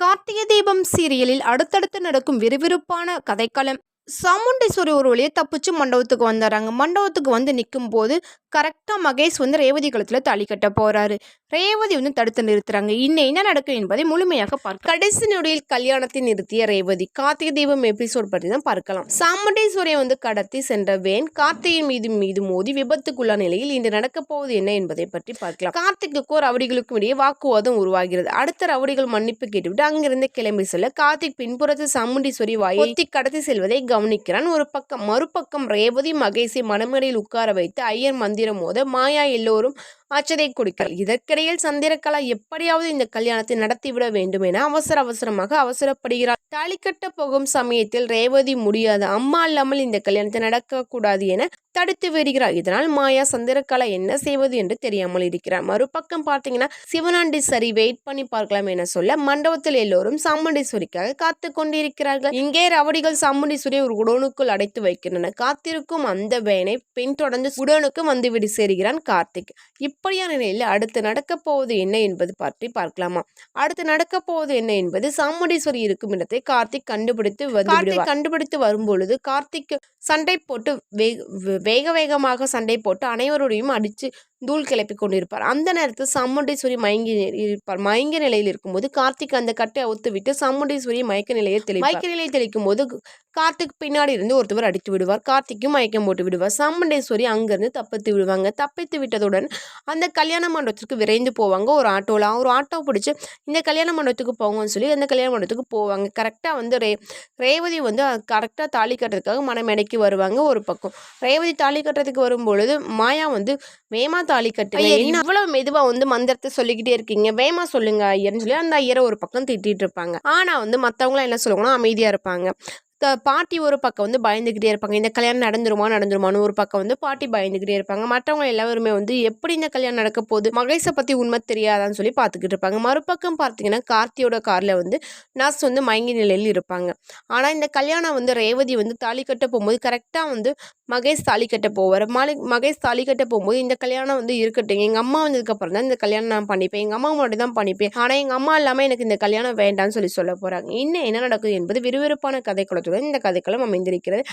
கார்த்திகை தீபம் சீரியலில் அடுத்தடுத்து நடக்கும் விறுவிறுப்பான கதைக்களம். சாமுண்டீஸ்வரி ஒரு வழியை தப்பிச்சு மண்டபத்துக்கு வந்துடுறாங்க மண்டபத்துக்கு வந்து நிற்கும் போது கரெக்டாக மகேஷ் வந்து ரேவதி கழுத்தில் தாலி கட்ட போகிறாரு ரேவதி வந்து தடுத்து நிறுத்துறாங்க. இன்னும் என்ன நடக்கும் என்பதை முழுமையாக பார்க்க கடைசி நொடியில் கல்யாணத்தை நிறுத்திய ரேவதி கார்த்திகை தீபம் எபிசோட் பற்றி தான் பார்க்கலாம். சாமுண்டீஸ்வரியை வந்து கடத்தி சென்ற வேன் கார்த்திகை மீது மீது மோதி விபத்துக்குள்ள நிலையில் இன்று நடக்கப் போவது என்ன என்பதை பற்றி பார்க்கலாம். கார்த்திக்குக்கும் ரவுடிகளுக்கும் இடையே வாக்குவாதம் உருவாகிறது. அடுத்த ரவுடிகள் மன்னிப்பு கேட்டுவிட்டு அங்கிருந்து கிளம்பி செல்ல கார்த்திக் பின்புறத்தில் சாமுண்டீஸ்வரி வாயை ஒத்தி கடத்தி செல்வதை கவனிக்கிறான். ஒரு பக்கம் மறுபக்கம் ரேவதி மகேஷை மணமேடையில் உட்கார வைத்து ஐயர் மந்திரம் மோத மாயா எல்லோரும் அச்சதை கொடுக்கிறார். இதற்கிடையில் சந்திரகலா எப்படியாவது இந்த கல்யாணத்தை நடத்திவிட வேண்டும் என அவசர அவசரமாக அவசரப்படுகிறார். தாலி கட்ட போகும் சமயத்தில் ரேவதி முடியாது. அம்மா இல்லாமல் இந்த கல்யாணத்தை நடக்கக்கூடாது என தடுத்து வருகிறார் இதனால் மாயா சந்திரகலா என்ன செய்வது என்று தெரியாமல் இருக்கிறார். மறுபக்கம் பார்த்தீங்கன்னா சிவனாண்டி சரி வெயிட் பண்ணி பார்க்கலாம் என சொல்ல மண்டபத்தில் எல்லோரும் சாமுண்டீஸ்வரிக்காக காத்து கொண்டிருக்கிறார்கள். இங்கே ரவடிகள் சாமுண்டீஸ்வரியை ஒரு குடோனுக்குள் அடைத்து வைக்கின்றனர். காத்திருக்கும் அந்த வேனை பின்தொடர்ந்து குடோனுக்கு வந்துவிடு சேர்கிறான் கார்த்திக். இப்படியான நிலையில் அடுத்து நடக்கப் போவது என்ன என்பது பற்றி பார்க்கலாமா அடுத்து நடக்கப் போவது என்ன என்பது சாமுண்டீஸ்வரி இருக்கும் இடத்தை கார்த்திக் கண்டுபிடித்து விடுவார். கண்டுபிடித்து வரும்பொழுது கார்த்திக் சண்டை போட்டு வேக வேக வேகமாக சண்டை போட்டு அனைவரோடையும் அடித்து தூள் கிளப்பி கொண்டிருப்பார். அந்த நேரத்தில் சாமுண்டீஸ்வரி மயங்கி இருப்பார். மயங்க நிலையில் இருக்கும்போது கார்த்திக் அந்த கட்டை அவுத்து விட்டு சாமுண்டீஸ்வரி மயக்க நிலையை தெளி மயக்க நிலையை தெளிக்கும் போது கார்த்திக் பின்னாடி இருந்து ஒருத்தவர் அடித்து விடுவார். கார்த்திக்கும் மயக்கம் போட்டு விடுவார். சம்முண்டேஸ்வரி அங்கேருந்து தப்பித்து விடுவாங்க. தப்பித்து விட்டதுடன் அந்த கல்யாண மண்டபத்திற்கு விரைந்து போவாங்க. ஒரு ஆட்டோவில் ஒரு ஆட்டோ பிடிச்சி இந்த கல்யாண மண்டபத்துக்கு போங்கன்னு சொல்லி அந்த கல்யாண மண்டபத்துக்கு போவாங்க. கரெக்டாக வந்து ரே ரேவதி வந்து கரெக்டாக தாலி கட்டுறதுக்காக மனமேடைக்கு வருவாங்க ஒரு பக்கம். ரேவதி தாலி கட்டுறதுக்கு வரும்பொழுது மாயா வந்து வேமா தாலி கட்டுங்க என்ன இவ்வளவு மெதுவா வந்து மந்திரத்தை சொல்லிக்கிட்டே இருக்கீங்க. வேமா சொல்லுங்க ஐயர்னு சொல்லி அந்த ஐயரை ஒரு பக்கம் திட்டிட்டு இருப்பாங்க. ஆனா வந்து மத்தவங்களாம் என்ன சொல்லுவாங்கன்னா அமைதியா இருப்பாங்க. பாட்டி ஒரு பக்கம் வந்து பயந்துக்கிட்டே இருப்பாங்க. இந்த கல்யாணம் நடந்துருமா நடந்துருமான்னு ஒரு பக்கம் வந்து பாட்டி பயந்துக்கிட்டே இருப்பாங்க. மற்றவங்க எல்லாருமே வந்து எப்படி இந்த கல்யாணம் நடக்க போகுது மகேஷை பற்றி உண்மை தெரியாதான்னு சொல்லி பார்த்துக்கிட்டு இருப்பாங்க. மறுபக்கம் பார்த்தீங்கன்னா கார்த்தியோட காரில் வந்து நர்ஸ் வந்து மயங்கி நிலையில் இருப்பாங்க. ஆனால் இந்த கல்யாணம் வந்து ரேவதி வந்து தாலி கட்ட போகும்போது கரெக்டாக வந்து மகேஷ் தாலி கட்ட போவார். மாலி மகேஷ் தாலி கட்ட போகும்போது இந்த கல்யாணம் வந்து இருக்கட்டும். எங்கள் அம்மா வந்ததுக்கப்புறம் தான் இந்த கல்யாணம் நான் பண்ணிப்பேன். எங்கள் அம்மா மட்டும் தான் பண்ணிப்பேன். ஆனால் எங்கள் அம்மா இல்லாமல் எனக்கு இந்த கல்யாணம் வேண்டாம்னு சொல்லி சொல்ல போகிறாங்க இன்னும் என்ன நடக்குது என்பது விறுவிறுப்பான கதைக்குளத்துடன் இந்த கதைக்களம் அமைந்திருக்கிறது.